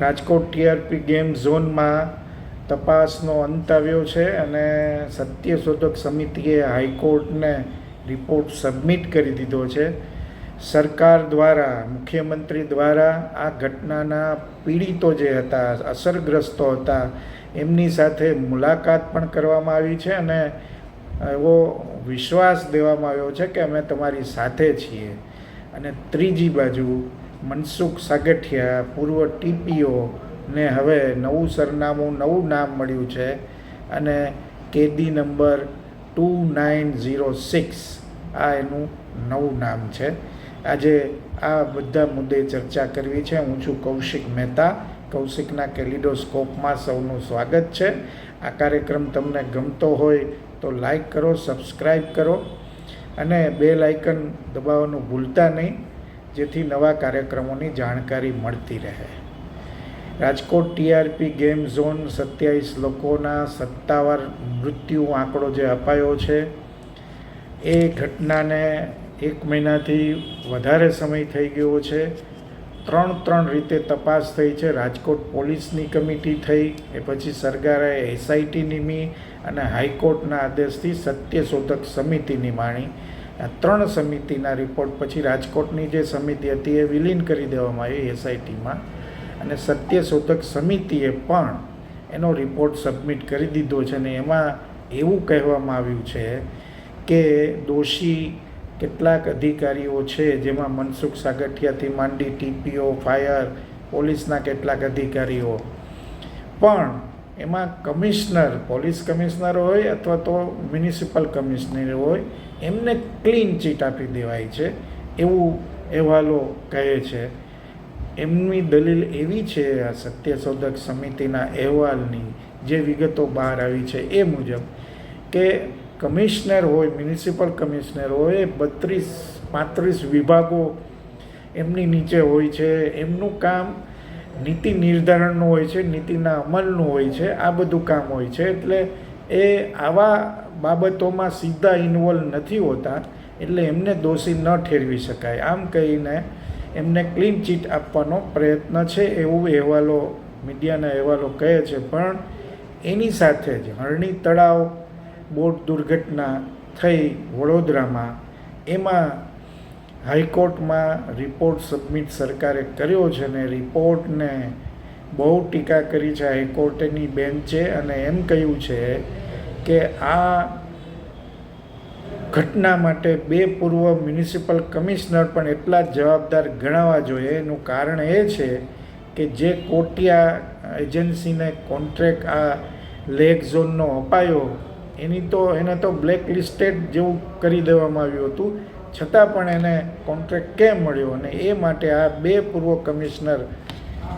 Rajkot TRP game ઝોનમાં તપાસનો અંત આવ્યો છે અને સત્યશોધક સમિતિએ હાઈકોર્ટને રિપોર્ટ સબમિટ કરી દીધો છે. સરકાર દ્વારા, મુખ્યમંત્રી દ્વારા આ ઘટનાના પીડિતો જે હતા, અસરગ્રસ્તો હતા, એમની સાથે મુલાકાત પણ કરવામાં આવી છે અને એવો વિશ્વાસ દેવામાં આવ્યો છે કે અમે તમારી સાથે છીએ. અને ત્રીજી બાજુ મનસુખ સાગઠિયા, પૂર્વ ટીપીઓ ને હવે નવું સરનામું, નવું નામ મળ્યું છે અને કેદી number two nine zero six. આ એનું નવું નામ છે. આજે આ બધા મુદ્દે ચર્ચા કરવી છે. હું છું કૌશિક મહેતા. કૌશિકના કેલિડોસ્કોપમાં સૌનું સ્વાગત છે. આ કાર્યક્રમ તમને ગમતો હોય તો લાઈક કરો સબસ્ક્રાઈબ કરો અને બે લાઇકન દબાવવાનું ભૂલતા નહીં. જેથી નવા કાર્યક્રમોની જાણકારી મળતી રહે. રાજકોટ ટીઆરપી ગેમ ઝોન સત્યાવીસ લોકોના સત્તાવાર મૃત્યુ આંકડો જે અપાયો છે, એ ઘટનાને એક મહિનાથી વધારે સમય થઈ ગયો છે. ત્રણ ત્રણ રીતે તપાસ થઈ છે. રાજકોટ પોલીસની કમિટી થઈ, એ પછી સરકારે એસઆઈટી નિમી અને હાઈકોર્ટના આદેશથી સત્યશોધક સમિતિ નિમાણી આ ત્રણ સમિતિના રિપોર્ટ પછી રાજકોટની જે સમિતિ હતી એ વિલીન કરી દેવામાં આવી એસઆઈટીમાં. અને સત્યશોધક સમિતિએ પણ એનો રિપોર્ટ સબમિટ કરી દીધો છે અને એમાં એવું કહેવામાં આવ્યું છે કે દોષી કેટલાક અધિકારીઓ છે, જેમાં મનસુખ સાગઠિયાથી માંડી, ટીપીઓ, ફાયર, પોલીસના કેટલાક અધિકારીઓ. પણ એમાં કમિશનર, પોલીસ કમિશનર હોય અથવા તો મ્યુનિસિપલ કમિશનર હોય, એમને ક્લીન ચીટ આપી દેવાય છે. એવું અહેવાલો કહે છે. એમની દલીલ એવી છે, આ સત્યશોધક સમિતિના અહેવાલની જે વિગતો બહાર આવી છે એ મુજબ કે કમિશનર હોય, મ્યુનિસિપલ કમિશનર હોય, બત્રીસ પાંત્રીસ વિભાગો એમની નીચે હોય છે. એમનું કામ નીતિ નિર્ધારણનું હોય છે, નીતિના અમલનું હોય છે, આ બધું કામ હોય છે. એટલે એ આવા બાબતોમાં સીધા ઇન્વોલ્વ નથી હોતા, એટલે એમને દોષી ન ઠેરવી શકાય. આમ કહીને એમને ક્લીન ચીટ આપવાનો પ્રયત્ન છે એવું અહેવાલો, મીડિયાના અહેવાલો કહે છે. પણ એની સાથે જ હરણી તળાવ બોટ દુર્ઘટના થઈ વડોદરામાં, એમાં હાઈકોર્ટમાં રિપોર્ટ સબમિટ સરકારે કર્યો છે ને રિપોર્ટને બહુ ટીકા કરી છે હાઈકોર્ટની બેન્ચે અને એમ કહ્યું છે કે આ ઘટના માટે બે પૂર્વ મ્યુનિસિપલ કમિશનર પણ એટલા જ જવાબદાર ગણાવવા જોઈએ. એનું કારણ એ છે કે જે કોટિયા એજન્સીને કોન્ટ્રેક્ટ આ લેક ઝોનનો અપાયો, એની તો, એને તો બ્લેક લિસ્ટેડ જેવું કરી દેવામાં આવ્યું હતું. છતાં પણ એને કોન્ટ્રાક્ટ કેમ મળ્યો અને એ માટે આ બે પૂર્વ કમિશનર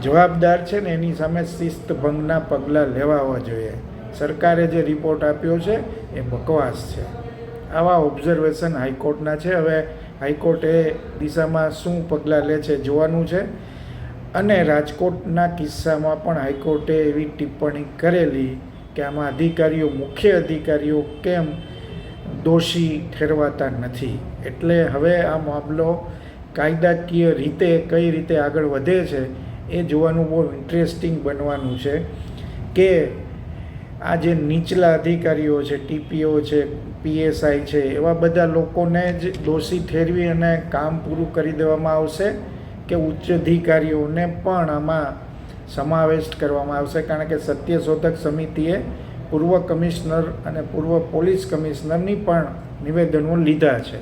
જવાબદાર છે ને એની સામે શિસ્ત ભંગના પગલાં લેવા જોઈએ. સરકારે જે રિપોર્ટ આપ્યો છે એ બકવાસ છે. આવા ઓબ્ઝર્વેશન હાઈકોર્ટના છે. હવે હાઈકોર્ટ એ દિશામાં શું પગલાં લે છે જોવાનું છે. અને રાજકોટના કિસ્સામાં પણ હાઈકોર્ટે એવી ટિપ્પણી કરેલી કે આમાં અધિકારીઓ, મુખ્ય અધિકારીઓ કેમ દોષી ઠેરવાતા નથી. એટલે હવે આ મામલો કાયદાકીય રીતે કઈ રીતે આગળ વધે છે એ જોવાનું બહુ ઇન્ટરેસ્ટિંગ બનવાનું છે કે આ જે નીચલા અધિકારીઓ છે, ટીપીઓ છે, પીએસઆઈ છે, એવા બધા લોકોને જ દોષી ઠેરવી અને કામ પૂરું કરી દેવામાં આવશે કે ઉચ્ચ અધિકારીઓને પણ આમાં સમાવેશ કરવામાં આવશે. કારણ કે સત્યશોધક સમિતિએ પૂર્વ કમિશનર અને પૂર્વ પોલીસ કમિશનરની પણ નિવેદનો લીધા છે.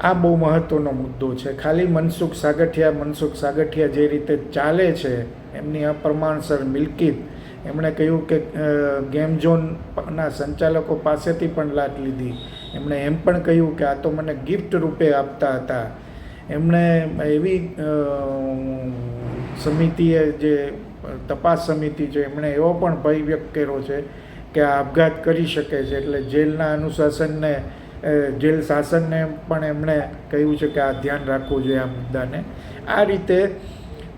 આ બહુ મહત્ત્વનો મુદ્દો છે. ખાલી મનસુખ સાગઠિયા મનસુખ સાગઠિયા જે રીતે ચાલે છે, એમની અપ્રમાણસર મિલકીત, એમણે કહ્યું કે ગેમ ઝોનના સંચાલકો પાસેથી પણ લાટ લીધી. એમણે એમ પણ કહ્યું કે આ તો મને ગિફ્ટ રૂપે આપતા હતા. એમણે એવી સમિતિએ જે તપાસ સમિતિ છે, એમણે એવો પણ ભય વ્યક્ત કર્યો છે કે આ આપઘાત કરી શકે છે. એટલે જેલના અનુશાસનને જેલ શાસનને પણ એમણે કહ્યું છે કે આ ધ્યાન રાખવું જોઈએ આ મુદ્દાને. આ રીતે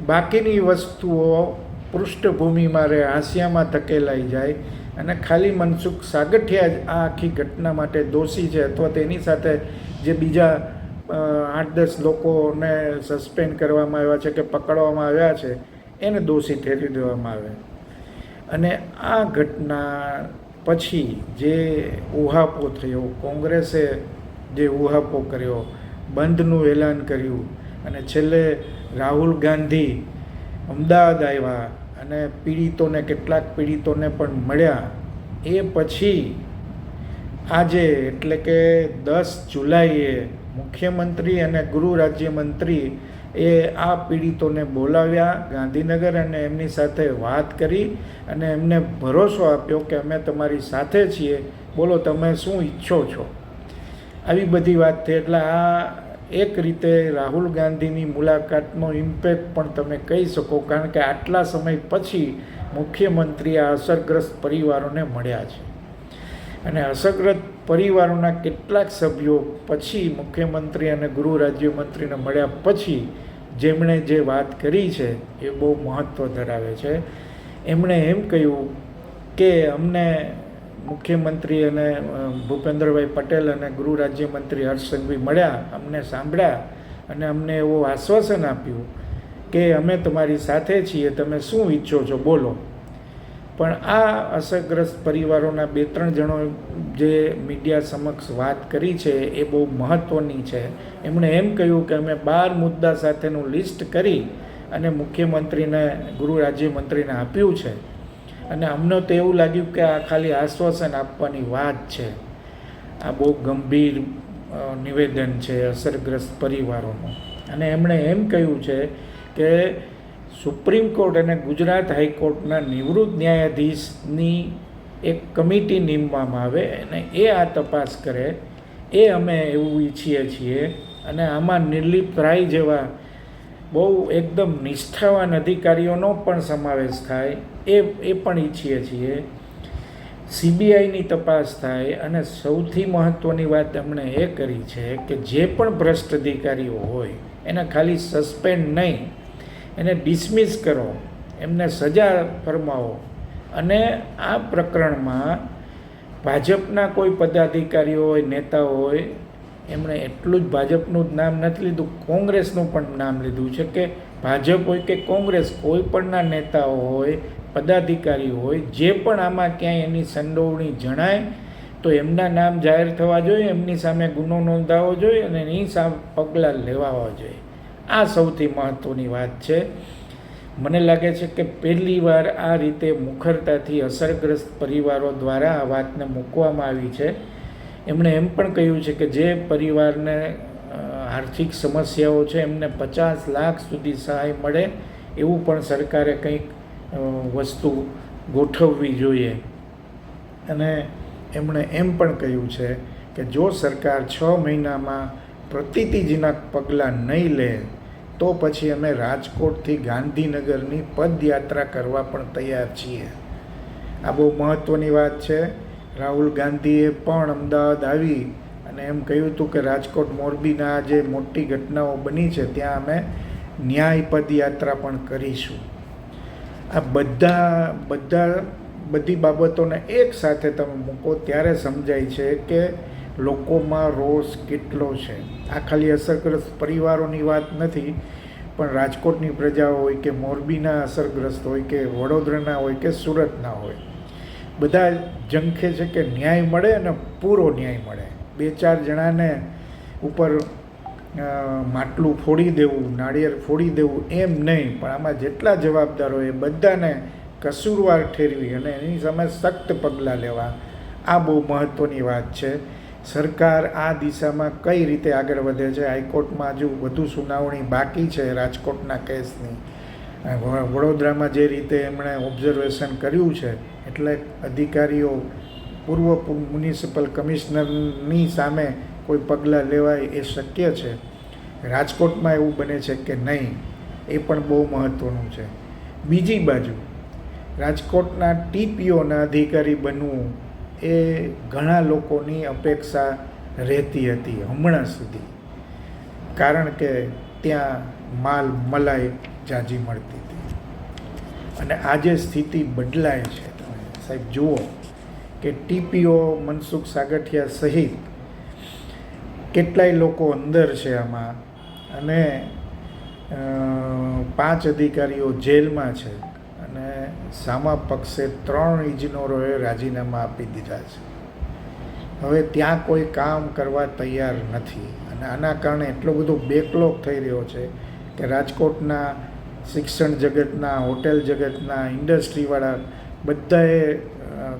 બાકીની વસ્તુઓ પૃષ્ઠભૂમિમાં રહે, હાંસિયામાં ધકેલાઈ જાય અને ખાલી મનસુખ સાગઠિયા જ આ આખી ઘટના માટે દોષી છે અથવા તેની સાથે જે બીજા આઠ દસ લોકોને સસ્પેન્ડ કરવામાં આવ્યા છે કે પકડવામાં આવ્યા છે એને દોષી ઠેરવી દેવામાં આવે. અને આ ઘટના પછી જે ઉહાપો થયો, કોંગ્રેસે જે ઉહાપો કર્યો, બંધનું એલાન કર્યું અને છેલ્લે રાહુલ ગાંધી અમદાવાદ આવ્યા અને પીડિતોને, કેટલાક પીડિતોને પણ મળ્યા. એ પછી આજે એટલે કે દસ જુલાઈએ મુખ્યમંત્રી અને ગૃહ રાજ્યમંત્રી એ આ પીડિતોને બોલાવ્યા, ગાંધીનગર અને એમની સાથે વાત કરી અને એમને ભરોસો આપ્યો કે અમે તમારી સાથે છીએ. બોલો, તમે શું ઈચ્છો છો? આવી બધી વાત થઈ. એટલે આ એક રીતે રાહુલ ગાંધીની મુલાકાતનો ઇમ્પેક્ટ પણ તમે કહી શકો, કારણ કે આટલા સમય પછી મુખ્યમંત્રી આ અસરગ્રસ્ત પરિવારોને મળ્યા છે. અને અસરગ્રસ્ત પરિવારોના કેટલાક સભ્યો પછી મુખ્યમંત્રી અને ગૃહ રાજ્યમંત્રીને મળ્યા પછી જેમણે જે વાત કરી છે એ બહુ મહત્ત્વ ધરાવે છે. એમણે એમ કહ્યું કે અમને મુખ્યમંત્રી અને ભૂપેન્દ્રભાઈ પટેલ અને ગૃહ રાજ્યમંત્રી હર્ષ સંઘવી મળ્યા, અમને સાંભળ્યા અને અમને એવું આશ્વાસન આપ્યું કે અમે તમારી સાથે છીએ, તમે શું ઈચ્છો છો? બોલો. પણ આ અસરગ્રસ્ત પરિવારોના બે ત્રણ જણો જે મીડિયા સમક્ષ વાત કરી છે, એ બહુ મહત્ત્વની છે. એમણે એમ કહ્યું કે અમે બાર મુદ્દા સાથેનું લિસ્ટ કરી અને મુખ્યમંત્રીને, ગૃહ રાજ્યમંત્રીને આપ્યું છે. અને અમને તો એવું લાગ્યું કે આ ખાલી આશ્વાસન આપવાની વાત છે. આ બહુ ગંભીર નિવેદન છે અસરગ્રસ્ત પરિવારોનું. અને એમણે એમ કહ્યું છે કે સુપ્રીમ કોર્ટ અને ગુજરાત હાઈકોર્ટના નિવૃત્ત ન્યાયાધીશની એક કમિટી નીમવામાં આવે અને એ આ તપાસ કરે. એ અમે એવું ઈચ્છીએ છીએ અને આમાં નિર્લિપ્ત રાય જેવા બહુ એકદમ નિષ્ઠાવાન અધિકારીઓનો પણ સમાવેશ થાય. એ એ પણ ઈચ્છીએ છીએ. સીબીઆઈની તપાસ થાય અને સૌથી મહત્ત્વની વાત એમણે એ કરી છે કે જે પણ ભ્રષ્ટ અધિકારીઓ હોય, એને ખાલી સસ્પેન્ડ નહીં એને ડિસમિસ કરો, એમને સજા ફરમાવો. અને આ પ્રકરણમાં ભાજપના કોઈ પદાધિકારીઓ હોય, નેતા હોય, એમણે એટલું જ ભાજપનું જ નામ નથી લીધું, કોંગ્રેસનું પણ નામ લીધું છે કે ભાજપ હોય કે કોંગ્રેસ, કોઈ પણના નેતાઓ હોય, પદાધિકારી હોય, જે પણ આમાં ક્યાંય એની સંડોવણી જણાય, તો એમના નામ જાહેર થવા જોઈએ, એમની સામે ગુનો નોંધાવવો જોઈએ અને એની સામે પગલાં લેવાવા જોઈએ. આ સૌથી મહત્ત્વની વાત છે. મને લાગે છે કે પહેલી વાર આ રીતે મુખરતાથી અસરગ્રસ્ત પરિવારો દ્વારા આ વાતને મૂકવામાં આવી છે. એમણે એમ પણ કહ્યું છે કે જે પરિવારને આર્થિક સમસ્યાઓ છે, એમને પચાસ લાખ સુધી સહાય મળે એવું પણ સરકારે કંઈક વસ્તુ ગોઠવવી જોઈએ. અને એમણે એમ પણ કહ્યું છે કે જો સરકાર છ મહિનામાં પ્રતિતિજનક પગલાં નહીં લે, તો પછી અમે રાજકોટથી ગાંધીનગરની પદયાત્રા કરવા પણ તૈયાર છીએ. આ બહુ મહત્ત્વની વાત છે. રાહુલ ગાંધીએ પણ અમદાવાદ આવી અને એમ કહ્યું હતું કે રાજકોટ મોરબીના જે મોટી ઘટનાઓ બની છે, ત્યાં અમે ન્યાય પદયાત્રા પણ કરીશું. આ બધા બધા બધી બાબતોને એક સાથે તમે મૂકો, ત્યારે સમજાય છે કે લોકોમાં રોષ કેટલો છે? આ ખાલી અસરગ્રસ્ત પરિવારોની વાત નથી, પણ રાજકોટની પ્રજા હોય કે મોરબીના અસરગ્રસ્ત હોય કે વડોદરાના હોય કે સુરતના હોય. બધા ઝંખે છે કે ન્યાય મળે અને પૂરો ન્યાય મળે. બે ચાર જણાને ઉપર માટલું ફોડી દેવું, નાળિયેર ફોડી દેવું એમ નહીં, પણ આમાં જેટલા જવાબદારો એ બધાને કસૂરવાર ઠેરવી અને એની સામે સખ્ત પગલાં લેવા. આ બહુ મહત્ત્વની વાત છે. સરકાર આ દિશામાં કઈ રીતે આગળ વધે છે? હાઈકોર્ટમાં હજુ વધુ સુનાવણી બાકી છે રાજકોટના કેસની. વડોદરામાં જે રીતે એમણે ઓબ્ઝર્વેશન કર્યું છે, એટલે અધિકારીઓ, પૂર્વ મ્યુનિસિપલ કમિશનરની સામે કોઈ પગલાં લેવાય એ શક્ય છે. રાજકોટમાં એવું બને છે કે નહીં, એ પણ બહુ મહત્ત્વનું છે. બીજી બાજુ, રાજકોટના ટીપીઓના અધિકારી બનવું એ ઘણા લોકોની અપેક્ષા રહેતી હતી હમણાં સુધી. કારણ કે ત્યાં માલ મલાઈ જાજી મળતી હતી. અને આજે સ્થિતિ બદલાય છે તમે, સાહેબ, જુઓ કે ટીપીઓ મનસુખ સાગઠિયા સહિત કેટલાય લોકો અંદર છે આમાં. અને પાંચ અધિકારીઓ જેલમાં છે. અને સામા પક્ષે ત્રણ ઇજનોરોએ રાજીનામા આપી દીધા છે. હવે ત્યાં કોઈ કામ કરવા તૈયાર નથી અને આના કારણે એટલો બધો બેકલોગ થઈ રહ્યો છે કે રાજકોટના શિક્ષણ જગતના, હોટેલ જગતના, ઇન્ડસ્ટ્રીવાળા બધાએ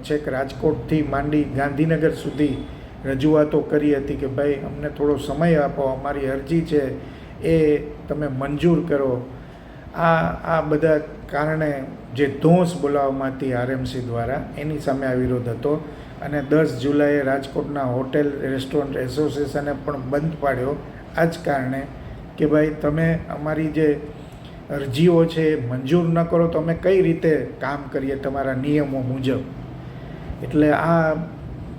છેક રાજકોટથી માંડી ગાંધીનગર સુધી રજૂઆતો કરી હતી કે ભાઈ અમને થોડો સમય આપો, અમારી અરજી છે એ તમે મંજૂર કરો. આ આ બધા કારણે જે ધોંસ બોલાવવામાં હતી આરએમસી દ્વારા એની સામે આ વિરોધ હતો અને દસ જુલાઈએ રાજકોટના હોટેલ રેસ્ટોરન્ટ એસોસિએશને પણ બંધ પાડ્યો. આ જ કારણે કે ભાઈ તમે અમારી જે અરજીઓ છે એ મંજૂર ન કરો તો અમે કઈ રીતે કામ કરીએ તમારા નિયમો મુજબ? એટલે આ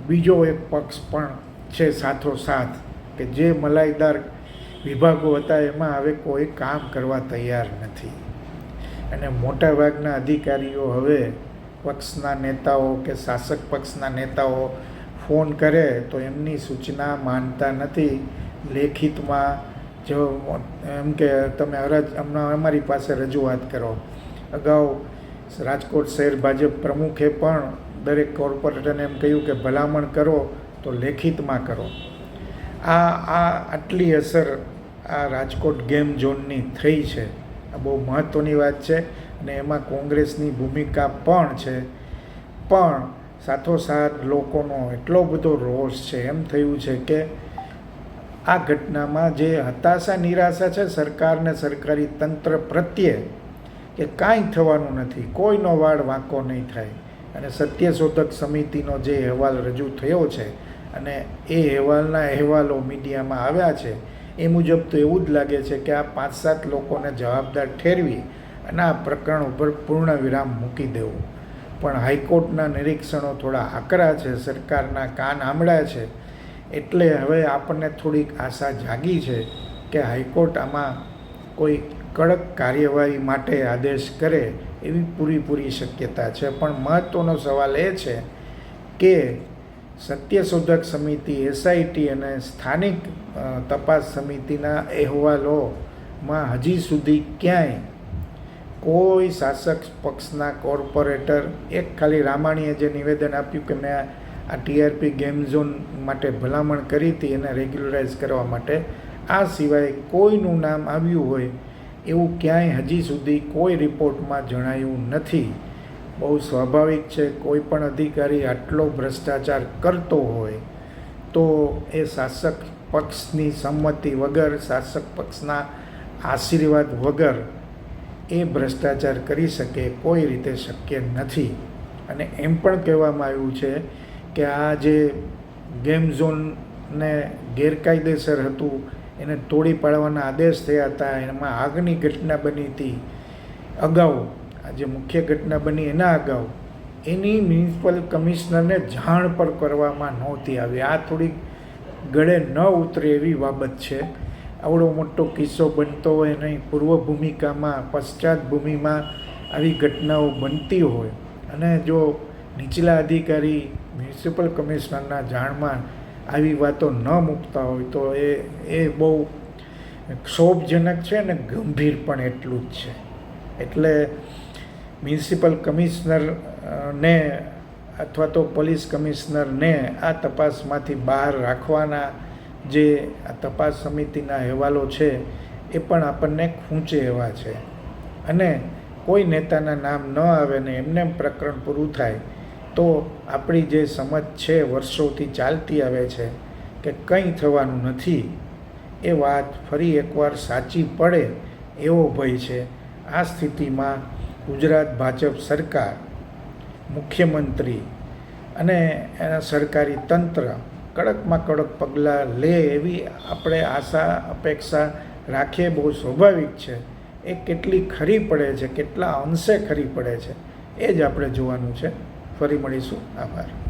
બીજો એક પક્ષ પણ છે સાથોસાથ કે જે મલાઈદાર વિભાગો હતા, એમાં હવે કોઈ કામ કરવા તૈયાર નથી. અને મોટાભાગના અધિકારીઓ હવે પક્ષના નેતાઓ કે શાસક પક્ષના નેતાઓ ફોન કરે તો એમની સૂચના માનતા નથી. લેખિતમાં જો એમ કે તમે અરજ, હમણાં અમારી પાસે રજૂઆત કરો. અગાઉ રાજકોટ શહેર ભાજપ પ્રમુખે પણ દરેક કોર્પોરેટરને એમ કહ્યું કે ભલામણ કરો તો લેખિતમાં કરો. આ આ આટલી અસર આ રાજકોટ ગેમ ઝોનની થઈ છે. આ બહુ મહત્ત્વની વાત છે અને એમાં કોંગ્રેસની ભૂમિકા પણ છે. પણ સાથોસાથ લોકોનો એટલો બધો રોષ છે, એમ થયું છે કે આ ઘટનામાં જે હતાશા, નિરાશા છે સરકારને, સરકારી તંત્ર પ્રત્યે કે કાંઈ થવાનું નથી, કોઈનો વાળ વાંકો નહીં થાય. અને સત્યશોધક સમિતિનો જે અહેવાલ રજૂ થયો છે અને એ અહેવાલના અહેવાલો મીડિયામાં આવ્યા છે એ મુજબ તો એવું જ લાગે છે કે આ પાંચ સાત લોકોને જવાબદાર ઠેરવી અને આ પ્રકરણ ઉપર પૂર્ણ વિરામ મૂકી દેવું. પણ હાઈકોર્ટના નિરીક્ષણો થોડા આકરા છે, સરકારના કાન આંબળા છે, એટલે હવે આપણને થોડીક આશા જાગી છે કે હાઈકોર્ટ આમાં કોઈ કડક કાર્યવાહી માટે આદેશ કરે એવી પૂરીપૂરી શક્યતા છે. પણ મહત્ત્વનો સવાલ એ છે કે સત્યશોધક સમિતિ એસઆઈટી અને સ્થાનિક તપાસ સમિતિના અહેવાલોમાં હજી સુધી ક્યાંય કોઈ શાસક પક્ષના કોર્પોરેટર, એક ખાલી રામાણીએ જે નિવેદન આપ્યું કે મેં આ ટીઆરપી ગેમ ઝોન માટે ભલામણ કરી હતી એને રેગ્યુલરાઇઝ કરવા માટે, આ સિવાય કોઈનું નામ આવ્યું હોય એવું ક્યાંય હજી સુધી કોઈ રિપોર્ટમાં જણાયું નથી. બહુ સ્વાભાવિક છે, કોઈ પણ અધિકારી આટલો ભ્રષ્ટાચાર કરતો હોય તો એ શાસક પક્ષની સંમતિ વગર, શાસક પક્ષના આશીર્વાદ વગર એ ભ્રષ્ટાચાર કરી શકે કોઈ રીતે શક્ય નથી. અને એમ પણ કહેવામાં આવ્યું છે કે આ જે ગેમ ઝોનને ગેરકાયદેસર હતું, એને તોડી પાડવાના આદેશ થયા હતા, એમાં આગની ઘટના બની હતી. અગાઉ આ જે મુખ્ય ઘટના બની એના અગાઉ, એની મ્યુનિસિપલ કમિશનરને જાણ પર કરવામાં નહોતી આવી. આ થોડીક ગળે ન ઉતરે એવી બાબત છે. આવડો મોટો કિસ્સો બનતો હોય નહીં પૂર્વ ભૂમિકામાં પશ્ચાત ભૂમિમાં આવી ઘટનાઓ બનતી હોય. અને જો નીચલા અધિકારી મ્યુનિસિપલ કમિશનરના જાણમાં આવી વાતો ન મૂકતા હોય, તો એ એ બહુ ક્ષોભજનક છે અને ગંભીર પણ એટલું જ છે. એટલે મ્યુનિસિપલ કમિશનરને અથવા તો પોલીસ કમિશનરને આ તપાસમાંથી બહાર રાખવાના જે આ તપાસ સમિતિના અહેવાલો છે, એ પણ આપણને ખૂંચે એવા છે. અને કોઈ નેતાના નામ ન આવે ને એમને પ્રકરણ પૂરું થાય, તો આપણી જે સમજ છે વર્ષોથી ચાલતી આવે છે કે કંઈ થવાનું નથી, એ વાત ફરી એકવાર સાચી પડે એવો ભય છે. આ સ્થિતિમાં ગુજરાત ભાજપ સરકાર, મુખ્યમંત્રી અને એના સરકારી તંત્ર કડકમાં કડક પગલાં લે એવી આપણે આશા, અપેક્ષા રાખીએ બહુ સ્વાભાવિક છે. એ કેટલી ખરી પડે છે, કેટલા અંશે ખરી પડે છે, એ જ આપણે જોવાનું છે. ફરી મળીશું. આભાર.